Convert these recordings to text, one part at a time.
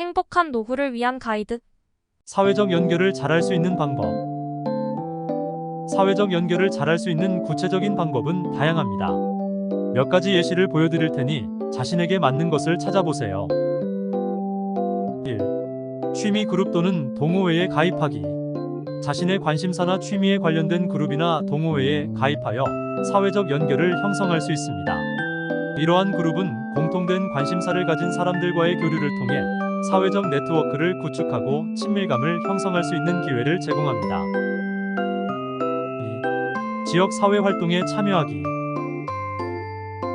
행복한 노후를 위한 가이드. 사회적 연결을 잘할 수 있는 방법. 사회적 연결을 잘할 수 있는 구체적인 방법은 다양합니다. 몇 가지 예시를 보여드릴 테니 자신에게 맞는 것을 찾아보세요. 1. 취미 그룹 또는 동호회에 가입하기. 자신의 관심사나 취미에 관련된 그룹이나 동호회에 가입하여 사회적 연결을 형성할 수 있습니다. 이러한 그룹은 공통된 관심사를 가진 사람들과의 교류를 통해 사회적 네트워크를 구축하고 친밀감을 형성할 수 있는 기회를 제공합니다. 2. 지역 사회 활동에 참여하기.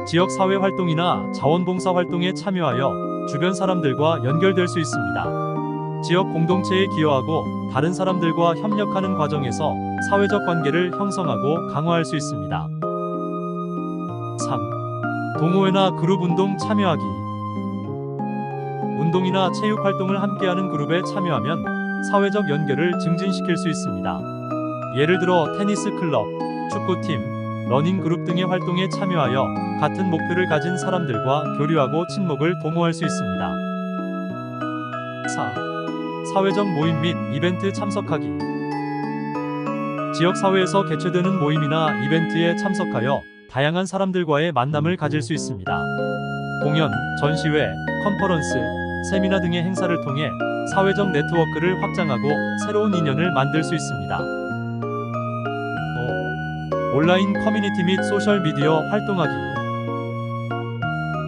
지역 사회 활동이나 자원봉사 활동에 참여하여 주변 사람들과 연결될 수 있습니다. 지역 공동체에 기여하고 다른 사람들과 협력하는 과정에서 사회적 관계를 형성하고 강화할 수 있습니다. 3. 동호회나 그룹 운동 참여하기. 운동이나 체육 활동을 함께하는 그룹에 참여하면 사회적 연결을 증진시킬 수 있습니다. 예를 들어 테니스 클럽, 축구팀, 러닝 그룹 등의 활동에 참여하여 같은 목표를 가진 사람들과 교류하고 친목을 도모할 수 있습니다. 4. 사회적 모임 및 이벤트 참석하기. 지역 사회에서 개최되는 모임이나 이벤트에 참석하여 다양한 사람들과의 만남을 가질 수 있습니다. 공연, 전시회, 컨퍼런스, 세미나 등의 행사를 통해 사회적 네트워크를 확장하고 새로운 인연을 만들 수 있습니다. 5. 온라인 커뮤니티 및 소셜 미디어 활동하기.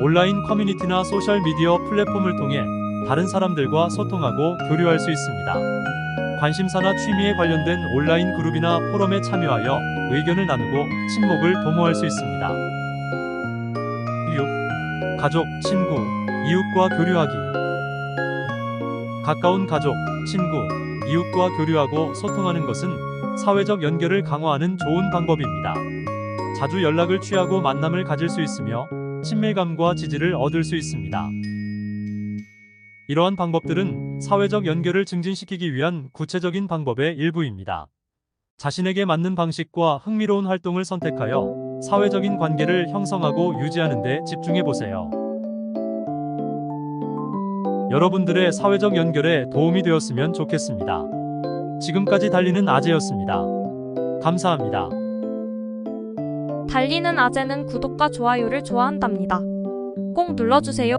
온라인 커뮤니티나 소셜 미디어 플랫폼을 통해 다른 사람들과 소통하고 교류할 수 있습니다. 관심사나 취미에 관련된 온라인 그룹이나 포럼에 참여하여 의견을 나누고 친목을 도모할 수 있습니다. 6. 가족, 친구, 이웃과 교류하기. 가까운 가족, 친구, 이웃과 교류하고 소통하는 것은 사회적 연결을 강화하는 좋은 방법입니다. 자주 연락을 취하고 만남을 가질 수 있으며 친밀감과 지지를 얻을 수 있습니다. 이러한 방법들은 사회적 연결을 증진시키기 위한 구체적인 방법의 일부입니다. 자신에게 맞는 방식과 흥미로운 활동을 선택하여 사회적인 관계를 형성하고 유지하는 데 집중해 보세요. 여러분들의 사회적 연결에 도움이 되었으면 좋겠습니다. 지금까지 달리는 아재였습니다. 감사합니다. 달리는 아재는 구독과 좋아요를 좋아한답니다. 꼭 눌러주세요.